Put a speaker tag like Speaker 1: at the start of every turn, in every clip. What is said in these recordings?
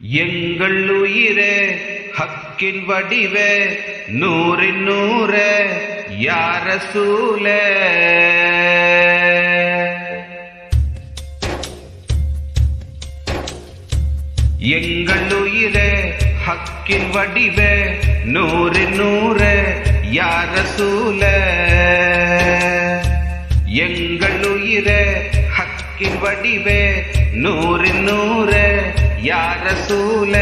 Speaker 1: எங்கள் உயிரே ஹக்கின் வடிவே நூறின் நூற யார சூல? எங்கள் உயிரே ஹக்கின் வடிவே நூறு நூற யார சூல? எங்கள் உயிரே ஹக்கின் வடிவே நூறு நூற யார சூல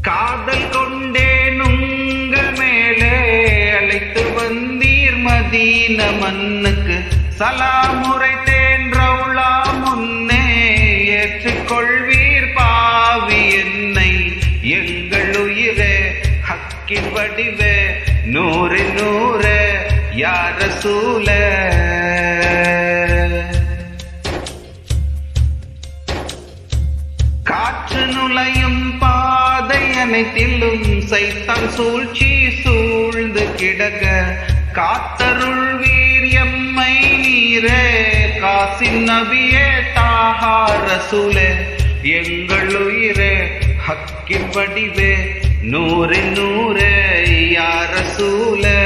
Speaker 1: காதல் கொண்டேன் உங்கள் மேலே. அழைத்து வந்தீர் மதீன மண்ணுக்கு சலாமுரைத்தேன் ரவுளா முன்னே. ஏற்றுக்கொள்வீர் பாவி என்னை. எங்கள் உயிரே ஹக்கின் வடிவே. நூறு நூறு யார சூழ நுழையும் பாதை அனைத்திலும் சைத்தான் சூழ்ச்சி சூழ்ந்து கிடக்க. காத்தருள் வீரியம்மை நீரே. காசின் நபியே தாகார சூலே எங்கள் உயிரே ஹக்கின் வடிவே. நூறு நூறு யார சூல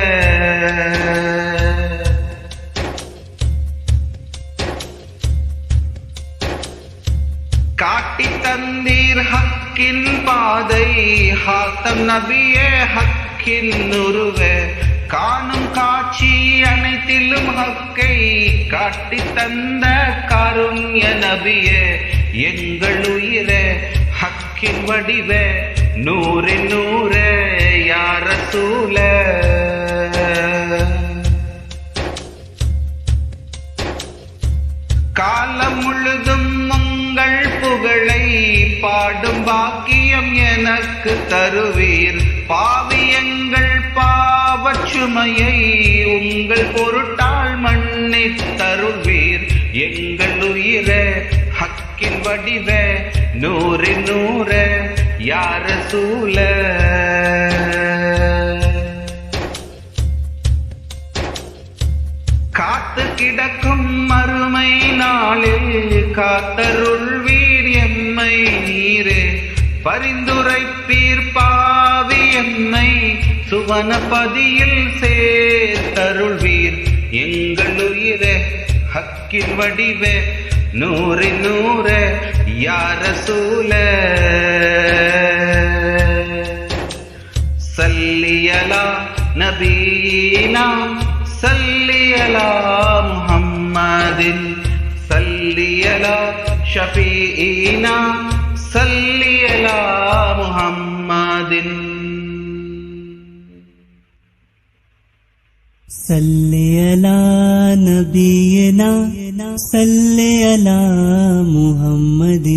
Speaker 1: காட்டி தந்தீர் ஹக்கின் பாதை. ஹாத்தம் நபியே ஹக்கின் உருவே. காணும் காட்சி அனைத்திலும் ஹக்கை காட்டி தந்த கருண்ய நபியே. எங்கள் உயிரே ஹக்கின் வடிவே. நூறு நூறு யார சூழ பாக்கியம் எனக்கு தருவீர். பாவியங்கள் பாவச்சுமையை உங்கள் பொருட்டால் மண்ணை தருவீர். எங்கள் உயிர ஹக்கின் வடிவ நூறு நூறு யார சூழ? காத்து கிடக்கும் மறுமை நாளில் காத்தருள் வீரியம்மை நீரே. பரிந்துரைப்பீர்பாவி என்னை எம்மை சுவனபதியில் சேர்த்தருள்வீர். எங்கள் உயிரே ஹக்கின் வடிவே நூறு நூறு யார சூல சல்லியலா நபீனாம் சல்லியலா முஹம்மதின் சல்லியலா ஷபீனா சல்லி محمد.
Speaker 2: صلی علی نبینا صلی علی محمد.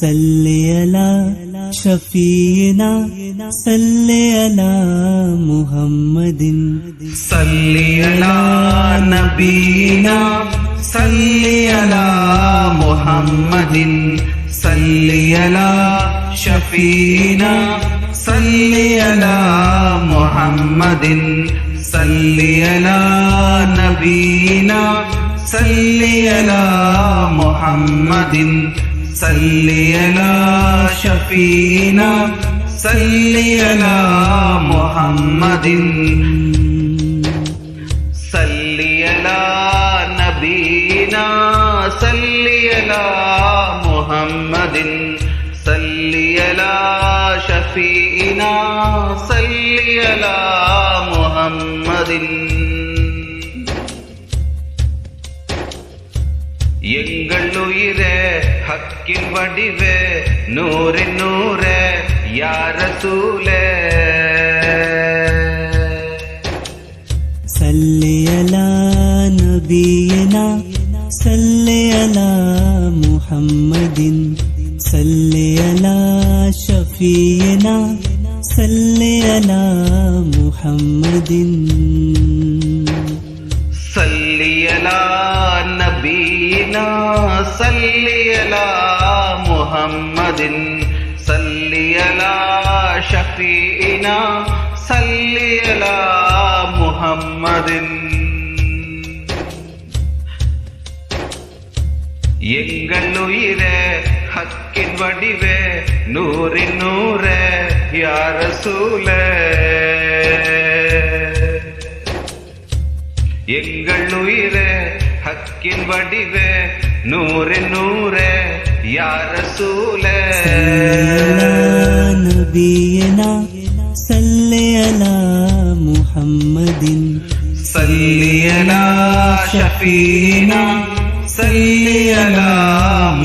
Speaker 2: صلی علی شفینا صلی علی محمد.
Speaker 1: صلی علی نبینا صلی علی محمد. സല്ലിയലാ ഷഫീന സല്ലിയലാ മുഹമ്മദിൻ സല്ലിയലാ നബീന സല്ലിയലാ മുഹമ്മദിൻ സല്ലിയലാ ഷഫീന സല്ലിയലാ മുഹമ്മദിൻ. സല്ലിയലാ നബീന സല്ലിയലാ சல்லியலா முஹம்மதின் சல்லியலா ஷஃபீனா சல்லியலா முஹம்மதின் எங்கள் உயிரே ஹக்கின் வடிவே நூறு நூறு யார சூலே
Speaker 2: صل على شفينا صل على محمد
Speaker 1: சல்லியலா நபீனா சல்லியலா முஹம்மதின் சல்லியலா ஷஃபீனா சல்லியலா முஹம்மதின் எங்கள் உயிரே ஹக்கின் வடிவே நூறின் நூற யார சூழ எங்கள் உயிர ஹக்கின் வடிவே நூறின் நூற யார
Speaker 2: சூழ நபியனா சல்லையலா
Speaker 1: முஹம்மதின் சல்லியலா ஷஃபீனா صل على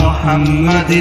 Speaker 1: محمد